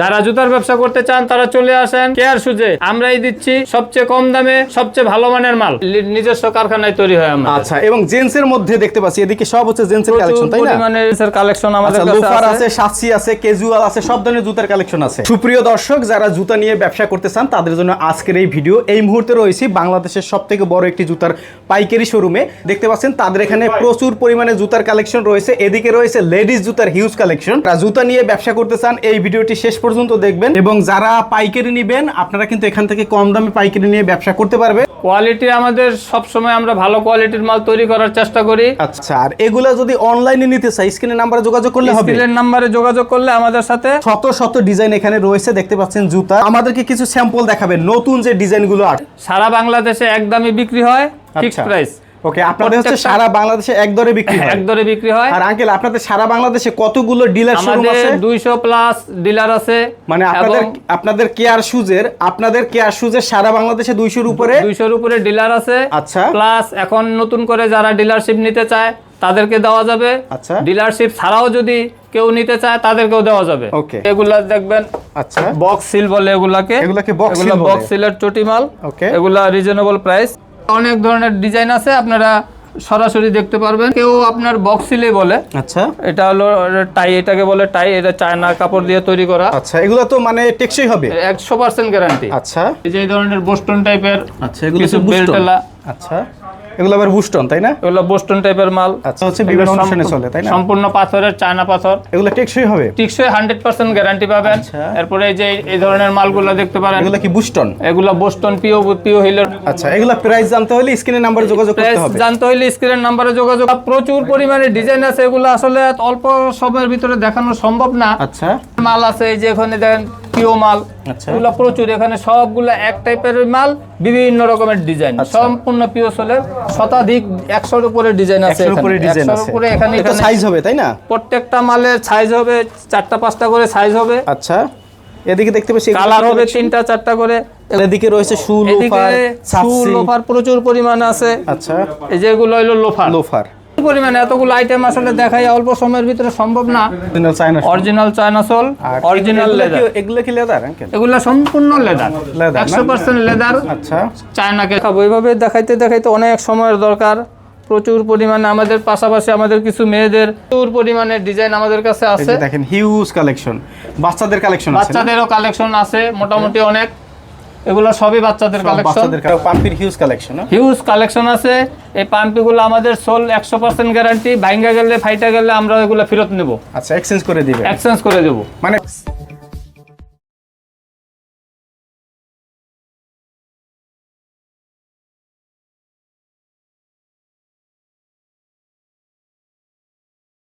যারা জুতার ব্যবসা করতে চান তারা চলে আসেন কেয়ার সুজে আমরাই দিচ্ছি সবচেয়ে কম দামে সবচেয়ে ভালো মানের মাল। নিজস্ব কারখানায় তৈরি হয় আমাদের। আচ্ছা এবং জেন্টসের মধ্যে দেখতে পাচ্ছি এদিকে সব হচ্ছে জেন্টসের কালেকশন তাই না? পরিমাণে কালেকশন আমাদের আচ্ছা কাছে লোফার আছে। আছে সাতসি আছে ক্যাজুয়াল আছে সব ধরনের জুতার কালেকশন আছে। সুপ্রিয় দর্শক যারা জুতা নিয়ে ব্যবসা করতে চান তাদের জন্য আজকের এই ভিডিও এই মুহূর্তে রয়েছি বাংলাদেশের সব থেকে বড় একটি জুতার পাইকারি শোরুমে দেখতে পাচ্ছেন তাদের এখানে প্রচুর পরিমাণে জুতার কালেকশন রয়েছে। এদিকে রয়েছে লেডিস জুতার হিউজ কালেকশন জুতা নিয়ে ব্যবসা করতে চান এই ভিডিওটি শেষ পর্যন্ত দেখবেন এবং যারা পাইকারি নেবেন আপনারা কিন্তু এখান থেকে কম দামে পাইকারি নিয়ে ব্যবসা করতে পারবে। কোয়ালিটি আমাদের সব সময় আমরা ভালো কোয়ালিটির মাল তৈরি করার চেষ্টা করি। আচ্ছা আর এগুলো যদি অনলাইনে নিতে চাই স্ক্রিনের নাম্বারে যোগাযোগ করলে হবে? স্ক্রিনের নাম্বারে যোগাযোগ করলে আমাদের সাথে শত শত ডিজাইন এখানে রয়েছে দেখতে পাচ্ছেন জুতা। আমাদেরকে কিছু স্যাম্পল দেখাবেন নতুন যে ডিজাইনগুলো আর। সারা বাংলাদেশে একদমই বিক্রি হয় ফিক্সড আচ্ছা। প্রাইস ওকে আপনাদের হচ্ছে সারা বাংলাদেশে এক দরে বিক্রি হয়। এক দরে বিক্রি হয়। আর আঙ্কেল আপনাদের সারা বাংলাদেশে কতগুলো ডিলার শোরুম আছে? দুইশো প্লাস ডিলার আছে। মানে আপনাদের আপনাদের কেয়ার শুজের আপনাদের কেয়ার শুজের সারা বাংলাদেশে দুইশোর উপরে? দুইশোর উপরে ডিলার আছে। আচ্ছা। প্লাস এখন নতুন করে যারা ডিলারশিপ নিতে চায় তাদেরকে দেওয়া যাবে। আচ্ছা। ডিলারশিপ ছাড়াও যদি কেউ নিতে চায় তাদেরকেও দেওয়া যাবে। Okay. এগুলা দেখবেন আচ্ছা। বক্স সিল বলে এগুলাকে। এগুলাকে seal বলে। বক্স সিলের চটি মাল। Okay. এগুলা রিজনেবল প্রাইস অনেক ধরনের ডিজাইন আছে আপনারা সরাসরি দেখতে পারবেন। কেউ আপনার বক্স সিলে বলে আচ্ছা। এটা হলো টাই এটাকে বলে টাই এটা চায়না কাপড় দিয়ে তৈরি করা। আচ্ছা এগুলো তো মানে টেকসই হবে? একশো পার্সেন্ট গ্যারান্টি আচ্ছা। এই যে এই ধরনের বোস্টন টাইপের আচ্ছা এগুলো কিছু বেল্টলা। আচ্ছা। এগুলো আবার বুস্টন তাই না? এগুলো বোস্টন টাইপের মাল। আচ্ছা হচ্ছে বিভিন্ন অনুষ্ঠানে চলে তাই না? সম্পূর্ণ পাথরের চায়না পাথর। এগুলো টেকসই হবে? টিকসই হান্ড্রেড পার্সেন্ট গ্যারান্টি পাবেন। আচ্ছা। এরপরে এই যে এই ধরনের মালগুলো দেখতে পারেন। এগুলো কি বুস্টন? এগুলো বোস্টন পিও পিও হিলের আচ্ছা এগুলো প্রাইস জানতে হলে স্ক্রিনের নাম্বারে যোগাযোগ করতে হবে। জানতে হলে স্ক্রিনের নাম্বারে যোগাযোগ প্রচুর পরিমাণে ডিজাইন আছে এগুলো আসলে অল্প সময়ের ভিতরে দেখানো সম্ভব না। আচ্ছা। মাল আছে এই যে এখানে দেখেন পিও মাল। আচ্ছা। এগুলো প্রচুর এখানে সবগুলো এক টাইপের মাল বিভিন্ন রকমের ডিজাইন আচ্ছা। সম্পূর্ণ পিও সোলের শতাধিক একশোর উপরে ডিজাইন আছে একশোর উপরে এখানে। ডিজাইন 100 র আছে। উপরে এখানে এটা এখানে সাইজ হবে তাই না? প্রত্যেকটা মালের সাইজ হবে চারটা পাঁচটা করে সাইজ হবে। আচ্ছা। এদিকে দেখতে পাচ্ছি কালার হবে তিনটা চারটা করে। এদিকে রয়েছে শু লোফার শু লোফার প্রচুর পরিমাণ আছে। আচ্ছা। এই যেগুলো হলো লোফার লোফার পরিমাণে এতগুলো আইটেম আসলে দেখাই অল্প সময়ের ভিতরে সম্ভব না। Original China sole original leather এগুলো কি লেদার এগুলো সম্পূর্ণ লেদার? একশো পার্সেন্ট লেদার আচ্ছা। চায়নাকে খাব এইভাবে দেখাইতে দেখাইতে অনেক সময়ের দরকার। প্রচুর পরিমাণে আমাদের পাশাপাশি আমাদের কিছু মেয়েদের প্রচুর পরিমাণে ডিজাইন আমাদের কাছে আছে। দেখেন হিউজ কালেকশন বাচ্চাদের কালেকশন আছে বাচ্চাদেরও কালেকশন আছে মোটামুটি অনেক। এগুলো সবই বাচ্চাদের কালেকশন পাম্পির হিউজ কালেকশন হিউজ কালেকশন আছে। এই পাম্পিগুলো আমাদের সোল একশো পার্সেন্ট গ্যারান্টি ভাঙ্গা গেলে ফাইটা গেলে আমরা এগুলো ফেরত নেব। আচ্ছা এক্সচেঞ্জ করে দিবে এক্সচেঞ্জ করে দেবো। মানে